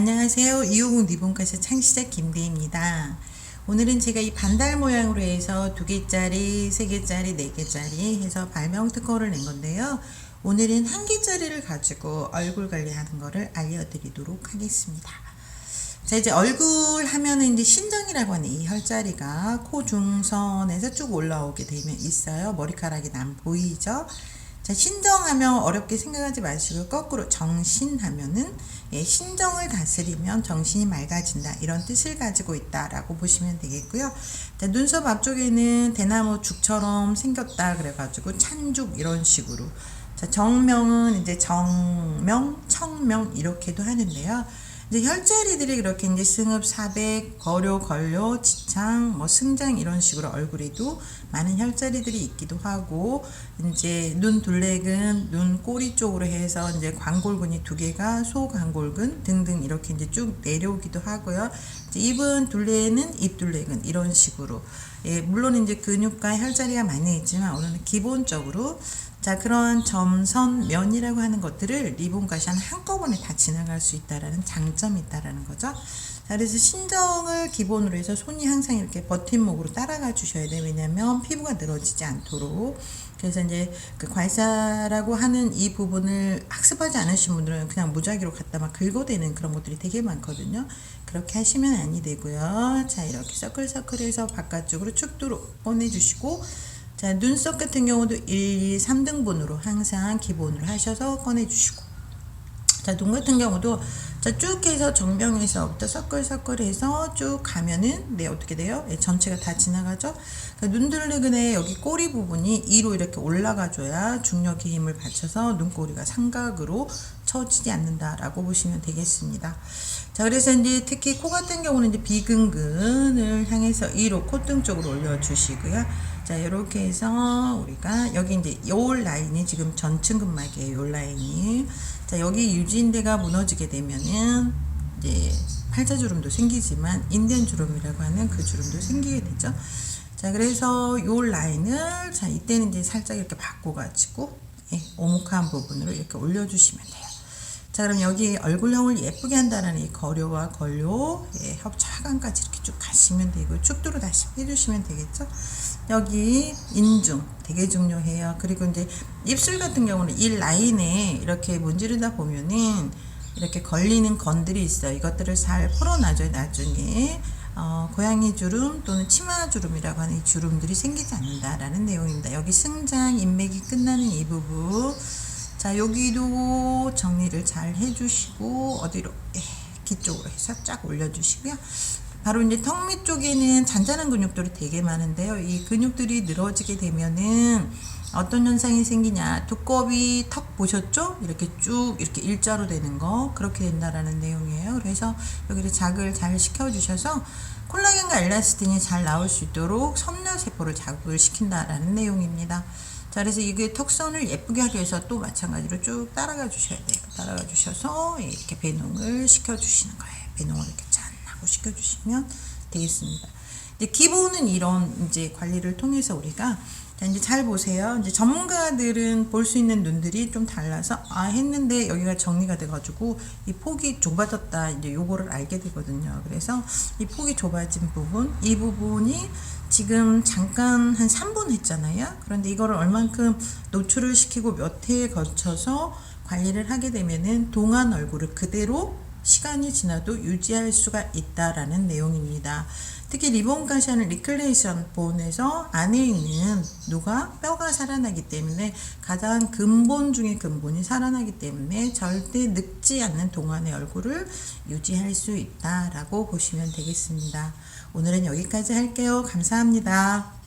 안녕하세요. 이호국 리본가스 창시자 김대입니다. 오늘은 제가 이 반달 모양으로 해서 두 개짜리, 세 개짜리, 네 개짜리 해서 발명 특허를 낸 건데요. 오늘은 한 개짜리를 가지고 얼굴 관리하는 거를 알려드리도록 하겠습니다. 자, 이제 얼굴 하면은 이제 신정이라고 하는 이 혈자리가 코 중선에서 쭉 올라오게 되면 있어요. 머리카락이 남 보이죠? 자, 신정하면 어렵게 생각하지 마시고 거꾸로 정신하면은 예, 신정을 다스리면 정신이 맑아진다 이런 뜻을 가지고 있다라고 보시면 되겠고요. 자, 눈썹 앞쪽에는 대나무 죽처럼 생겼다 그래가지고 찬죽 이런 식으로 자, 정명은 이제 정명, 청명 이렇게도 하는데요. 이제 혈자리들이 그렇게 이제 승읍, 사백, 거료, 걸료, 지창, 뭐 승장 이런 식으로 얼굴에도 많은 혈자리들이 있기도 하고 이제 눈 둘레근, 눈 꼬리 쪽으로 해서 이제 광골근이 두 개가 소광골근 등등 이렇게 이제 쭉 내려오기도 하고요. 입은 둘레는 입 둘레근 이런 식으로 예, 물론 이제 근육과 혈자리가 많이 있지만 오늘은 기본적으로 자 그런 점선 면이라고 하는 것들을 리본 가시안 한꺼번에 다 지나갈 수 있다라는 장점이 있다라는 거죠. 자 그래서 신정을 기본으로 해서 손이 항상 이렇게 버팀목으로 따라가 주셔야 돼요. 왜냐하면 피부가 늘어지지 않도록. 그래서 이제 그 괄사라고 하는 이 부분을 학습하지 않으신 분들은 그냥 무작위로 갖다 막 긁어대는 그런 것들이 되게 많거든요. 그렇게 하시면 아니 되고요. 자 이렇게 서클서클해서 바깥쪽으로 축도로 꺼내주시고 자, 눈썹 같은 경우도 1, 2, 3등분으로 항상 기본으로 하셔서 꺼내주시고. 자, 눈 같은 경우도 자, 쭉 해서 정병에서부터 서클서클해서 쭉 가면은, 네, 어떻게 돼요? 네, 전체가 다 지나가죠? 그러니까 눈들레근의 여기 꼬리 부분이 2로 이렇게 올라가 줘야 중력의 힘을 받쳐서 눈꼬리가 삼각으로 처지지 않는다라고 보시면 되겠습니다. 자, 그래서 이제 특히 코 같은 경우는 이제 비근근을 향해서 2로 콧등 쪽으로 올려 주시고요. 자, 이렇게 해서 우리가 여기 이제 요 라인이 지금 전층 근막이에요. 요 라인이. 자, 여기 유지인대가 무너지게 되면은 이제 팔자주름도 생기지만 인대한 주름이라고 하는 그 주름도 생기게 되죠. 자, 그래서 요 라인을 자, 이때는 이제 살짝 이렇게 바꿔 가지고 예, 오목한 부분으로 이렇게 올려 주시면 돼요. 자, 그럼 여기 얼굴형을 예쁘게 한다는 이 거료와 걸료, 예, 협차관까지 이렇게 쭉 가시면 되고, 축도로 다시 해주시면 되겠죠? 여기 인중 되게 중요해요. 그리고 이제 입술 같은 경우는 이 라인에 이렇게 문지르다 보면은 이렇게 걸리는 건들이 있어요. 이것들을 잘 풀어놔줘야 나중에 어, 고양이 주름 또는 치마 주름이라고 하는 이 주름들이 생기지 않는다라는 내용입니다. 여기 승장 인맥이 끝나는 이 부분 자 여기도 정리를 잘 해주시고 어디로 예, 귀 쪽으로 해서 쫙 올려주시고요. 바로 이제 턱 밑 쪽에는 잔잔한 근육들이 되게 많은데요. 이 근육들이 늘어지게 되면은 어떤 현상이 생기냐. 두꺼비 턱 보셨죠? 이렇게 쭉 이렇게 일자로 되는 거 그렇게 된다라는 내용이에요. 그래서 여기를 자극을 잘 시켜 주셔서 콜라겐과 엘라스틴이 잘 나올 수 있도록 섬유 세포를 자극을 시킨다라는 내용입니다. 자, 그래서 이게 턱선을 예쁘게 하기 위해서 또 마찬가지로 쭉 따라가 주셔야 돼요. 따라가 주셔서 이렇게 배농을 시켜 주시는 거예요. 배농을 이렇게 짠 하고 시켜 주시면 되겠습니다. 이제 기본은 이런 이제 관리를 통해서 우리가 자, 이제 잘 보세요. 이제 전문가들은 볼 수 있는 눈들이 좀 달라서 아 했는데 여기가 정리가 돼가지고 이 폭이 좁아졌다 이제 요거를 알게 되거든요. 그래서 이 폭이 좁아진 부분 이 부분이 지금 잠깐 한 3분 했잖아요. 그런데 이거를 얼만큼 노출을 시키고 몇 회에 거쳐서 관리를 하게 되면은 동안 얼굴을 그대로 시간이 지나도 유지할 수가 있다라는 내용입니다. 특히 리본 가시아는 리클레이션 본에서 안에 있는 누가 뼈가 살아나기 때문에 가장 근본 중의 근본이 살아나기 때문에 절대 늙지 않는 동안의 얼굴을 유지할 수 있다라고 보시면 되겠습니다. 오늘은 여기까지 할게요. 감사합니다.